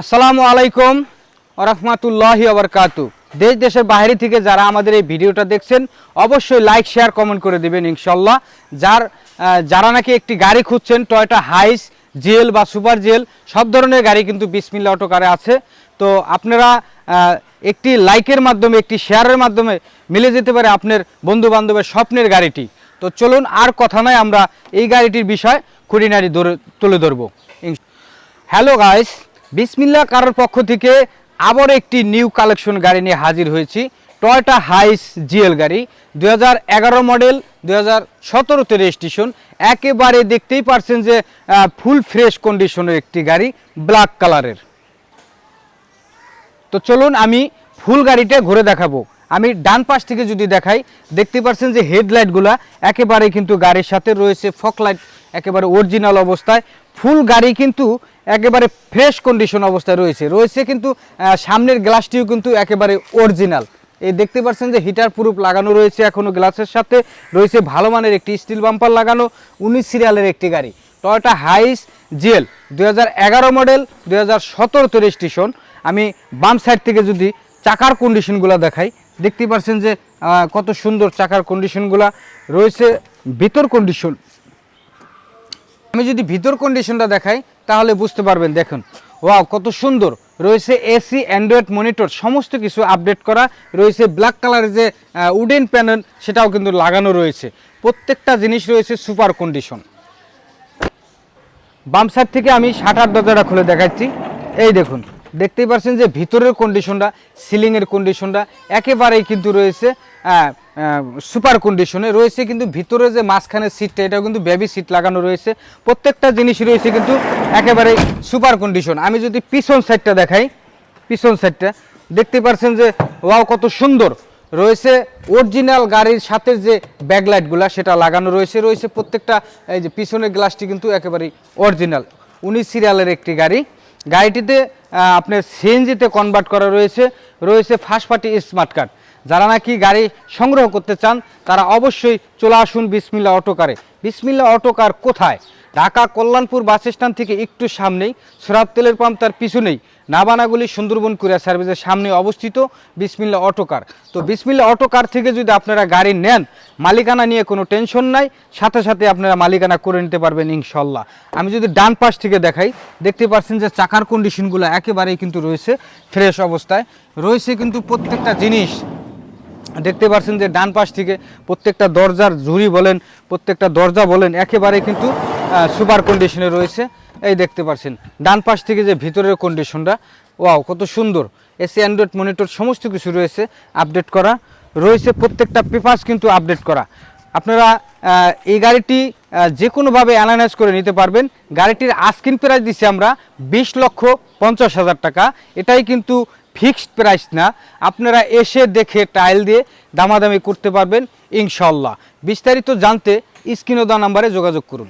আসসালামু আলাইকুম ওরহমাতুল্লাহি আবরকাতু দেশ দেশের বাইরে থেকে যারা আমাদের এই ভিডিওটা দেখছেন, অবশ্যই লাইক, শেয়ার, কমেন্ট করে দেবেন ইনশাল্লাহ যার যারা নাকি একটি গাড়ি খুঁজছেন, টয়টা হাইস, জেল বা সুপার জেল, সব ধরনের গাড়ি কিন্তু বিসমিল্লা অটো কারে আছে। তো আপনারা একটি লাইকের মাধ্যমে, একটি শেয়ারের মাধ্যমে মিলে যেতে পারে আপনার বন্ধু বান্ধবের স্বপ্নের গাড়িটি। তো চলুন, আর কথা নয় আমরা এই গাড়িটির বিষয় খুঁটিনাটি ধরে, তুলে ধরবো। হ্যালো গাইস বিসমিল্লা কারোর পক্ষ থেকে আবার একটি নিউ কালেকশন গাড়ি নিয়ে হাজির হয়েছি টয়টা হাইস জিএল গাড়ি দু হাজার এগারো মডেল দু হাজার সতেরোতে রেজিস্ট্রেশন একেবারে দেখতেই পারছেন যে ফুল ফ্রেশ কন্ডিশনের একটি গাড়ি ব্ল্যাক কালারের তো চলুন আমি ফুল গাড়িটা ঘুরে দেখাবো। আমি ডান পাশ থেকে যদি দেখাই, দেখতে পাচ্ছেন যে হেডলাইটগুলা একেবারে কিন্তু গাড়ির সাথে রয়েছে ফকলাইট একেবারে অরিজিনাল অবস্থায়। ফুল গাড়ি কিন্তু একেবারে ফ্রেশ কন্ডিশন অবস্থায় রয়েছে। রয়েছে কিন্তু সামনের গ্লাসটিও কিন্তু একেবারে অরিজিনাল এই দেখতে পাচ্ছেন যে হিটার প্রুফ লাগানো রয়েছে এখনও গ্লাসের সাথে। রয়েছে ভালো মানের একটি স্টিল বাম্পার লাগানো, উনিশ সিরিয়ালের একটি গাড়ি। টয়োটা হাইস জেল দু মডেল দুই হাজার রেজিস্ট্রেশন আমি বাম সাইড থেকে যদি চাকার কন্ডিশনগুলো দেখাই, দেখতে পাচ্ছেন যে কত সুন্দর চাকার কন্ডিশনগুলো রয়েছে ভিতর কন্ডিশন আমি যদি ভিতর কন্ডিশনটা দেখাই তাহলে বুঝতে পারবেন, দেখুন। ওয়াও, কত সুন্দর। রয়েছে এসি অ্যান্ড্রয়েড মনিটর সমস্ত কিছু আপডেট করা। রয়েছে ব্ল্যাক কালারের যে উডেন প্যানেল সেটাও কিন্তু লাগানো রয়েছে। প্রত্যেকটা জিনিস রয়েছে সুপার কন্ডিশন বাম সাইড থেকে আমি শাটার দরজাটা খুলে দেখাচ্ছি। এই দেখুন দেখতেই পাচ্ছেন যে ভিতরের কন্ডিশনটা সিলিংয়ের কন্ডিশনটা একেবারেই কিন্তু রয়েছে সুপার কন্ডিশনে রয়েছে কিন্তু ভিতরে যে মাঝখানের সিটটা এটাও কিন্তু বেবি সিট লাগানো রয়েছে। প্রত্যেকটা জিনিস রয়েছে কিন্তু একেবারে সুপার কন্ডিশন আমি যদি পিছন সাইডটা দেখাই, পিছন সাইডটা দেখতে পাচ্ছেন যে ওয়াও কত সুন্দর। রয়েছে অরিজিনাল গাড়ির সাথে যে ব্যাকলাইটগুলা সেটা লাগানো রয়েছে। রয়েছে প্রত্যেকটা, এই যে পিছনের গ্লাসটি কিন্তু একেবারেই অরিজিনাল উনিশ সিরিয়ালের একটি গাড়ি। গাড়িটিতে আপনার সিএনজিতে কনভার্ট করা রয়েছে। রয়েছে ফার্স্ট পার্টি স্মার্ট কার্ড যারা নাকি গাড়ি সংগ্রহ করতে চান, তারা অবশ্যই চলে আসুন বিসমিল্লা অটোকারে বিসমিল্লা অটোকার কোথায়? ঢাকা কল্যাণপুর বাস স্ট্যান্ড থেকে একটু সামনেই সুরাত তেলের পাম্প তার পিছনেই নাবানাগুলি সুন্দরবন কুরিয়ার সার্ভিসের সামনে অবস্থিত বিসমিল্লা অটোকার তো বিসমিল্লা অটোকার থেকে যদি আপনারা গাড়ি নেন, মালিকানা নিয়ে কোনো টেনশন নাই, সাথে সাথে আপনারা মালিকানা করে নিতে পারবেন ইনশাল্লাহ। আমি যদি ডান পাশ থেকে দেখাই, দেখতে পাচ্ছেন যে চাকার কন্ডিশনগুলো একেবারেই কিন্তু রয়েছে ফ্রেশ অবস্থায়। রয়েছে কিন্তু প্রত্যেকটা জিনিস। দেখতে পাচ্ছেন যে ডান পাশ থেকে প্রত্যেকটা দরজার ঝুড়ি বলেন, প্রত্যেকটা দরজা বলেন, একেবারে কিন্তু সুপার কন্ডিশনে রয়েছে। এই দেখতে পাচ্ছেন, ডান পাশ থেকে যে ভিতরের কন্ডিশনটা ওয়াও, কত সুন্দর। এসি অ্যান্ড্রয়েড মনিটর সমস্ত কিছু রয়েছে আপডেট করা। রয়েছে প্রত্যেকটা পেপার্স কিন্তু আপডেট করা। আপনারা এই গাড়িটি যে কোনোভাবে অ্যানালাইজ করে নিতে পারবেন। গাড়িটির আস্কিন প্রাইস দিচ্ছি আমরা বিশ লক্ষ পঞ্চাশ হাজার টাকা। এটাই কিন্তু ফিক্সড প্রাইস না। আপনারা এসে দেখে টাইল দিয়ে দামাদামি করতে পারবেন ইনশাল্লাহ বিস্তারিত জানতে স্ক্রিনে দেওয়া নাম্বারে যোগাযোগ করুন।